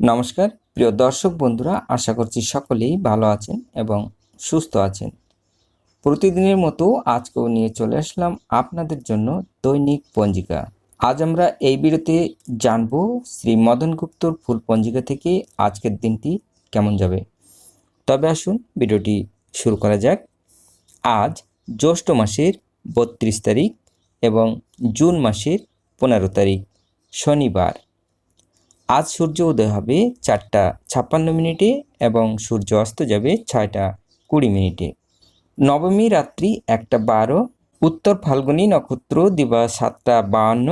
নমস্কার, প্রিয় দর্শক বন্ধুরা, আশা করছি সকলেই ভালো আছেন এবং সুস্থ আছেন। প্রতিদিনের মতো আজকেও নিয়ে চলে আসলাম আপনাদের জন্য দৈনিক পঞ্জিকা। আজ আমরা এই ভিডিওতে জানব শ্রী মদন গুপ্তর ফুল পঞ্জিকা থেকে আজকের দিনটি কেমন যাবে। তবে আসুন ভিডিওটি শুরু করা যাক। আজ জ্যৈষ্ঠ মাসের বত্রিশ তারিখ এবং জুন মাসের পনেরো তারিখ, শনিবার। আজ সূর্য উদয় হবে চারটা ছাপ্পান্ন মিনিটে এবং সূর্য অস্ত যাবে ছয়টা কুড়ি মিনিটে। নবমী রাত্রি একটা বারো, উত্তর ফাল্গুনী নক্ষত্র দিবা সাতটা বাহান্ন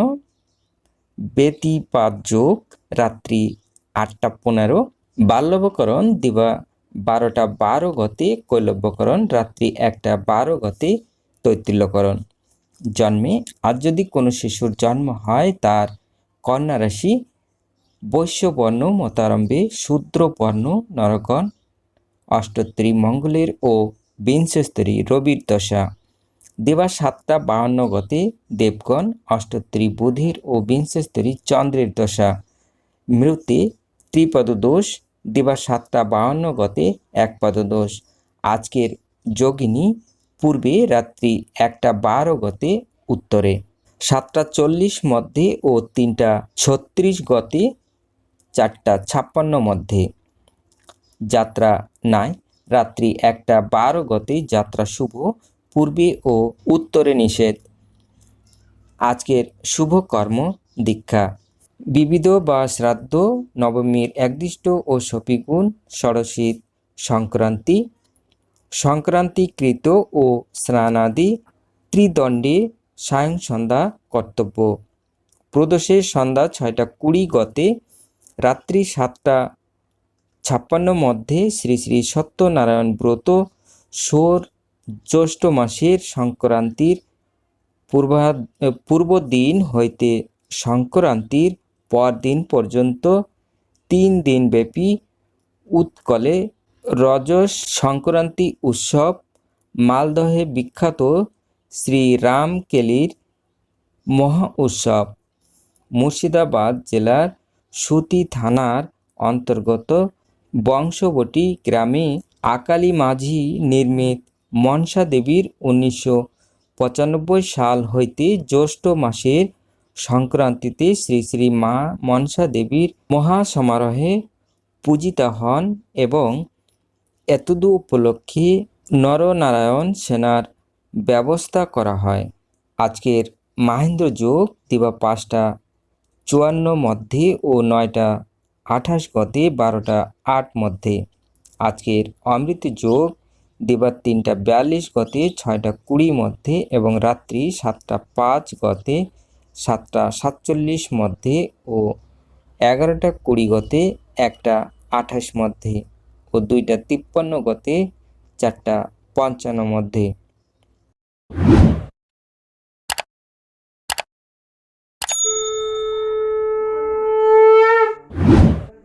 বেতিপাত যোগ রাত্রি আটটা পনেরো, বাল্যবকরণ দিবা বারোটা বারো গতে, কৈলব্যকরণ রাত্রি একটা বারো গতে তৈতিল্যকরণ জন্মে আজ যদি কোনো শিশুর জন্ম হয়, তার কন্যা রাশি বৈশ্যবর্ণ মতারম্ভে শূদ্রবর্ণ নরগণ অষ্টোত্তরী মঙ্গলের ও বিংশস্তরী রবির দশা। দেবা সাতটা বাহান্ন গতে দেবগণ অষ্টোত্তরী বুধের ও বিংশস্তরী চন্দ্রের দশা। মৃতে ত্রিপদ দোষ দেবা সাতটা বাহান্ন গতে একপদ দোষ আজকের যোগিনী পূর্বে রাত্রি একটা বারো গতে উত্তরে। সাতটা চল্লিশ মধ্যে ও তিনটা ছত্রিশ গতে চারটা ছাপ্পান্ন মধ্যে। যাত্রা নাই। রাত্রি একটা বারো গতে যাত্রা শুভ, পূর্বে ও উত্তরে নিষেধ। আজকের শুভ কর্ম দীক্ষা। বিবিধ বা শ্রাদ্ধ, নবমীর একদিষ্ট ও সপিগুণ ষড়শীত সংক্রান্তি। সংক্রান্তিকৃত ও স্নানাদি ত্রিদণ্ডে সায়ং সন্ধ্যা কর্তব্য। প্রদোষের সন্ধ্যা ছয়টা কুড়ি গতে রাত্রি সাতটা ছাপ্পান্ন মধ্যে শ্রী শ্রী সত্যনারায়ণ ব্রত সোর জ্যৈষ্ঠ মাসের সংক্রান্তির পূর্বা পূর্ব দিন হইতে সংক্রান্তির পরদিন পর্যন্ত তিন দিন ব্যাপী উৎকলে রজস সংক্রান্তি উৎসব মালদহে বিখ্যাত শ্রী রামকেলির মহা উৎসব। মুর্শিদাবাদ জেলার সুতি থানার অন্তর্গত বংশবটি গ্রামে আকালি মাঝি নির্মিত মনসা দেবীর উনিশশো পঁচানব্বই সাল হইতে জ্যৈষ্ঠ মাসের সংক্রান্তিতে শ্রী শ্রী মা মনসা দেবীর মহাসমারোহে পূজিতা হন এবং এতদু উপলক্ষে নরনারায়ণ সেনার ব্যবস্থা করা হয়। আজকের মাহেন্দ্র যোগ দিবা পাঁচটা চুয়ান্ন মধ্যে ও নয়টা আঠাশ গতে বারোটা আট মধ্যে। আজকের অমৃত যোগ দিবার তিনটা বিয়াল্লিশ গতে ছয়টা কুড়ি মধ্যে এবং রাত্রি সাতটা পাঁচ গতে সাতটা সাতচল্লিশ মধ্যে ও এগারোটা কুড়ি গতে একটা আঠাশ মধ্যে ও দুইটা তিপ্পান্ন গতে চারটা পঞ্চান্ন মধ্যে।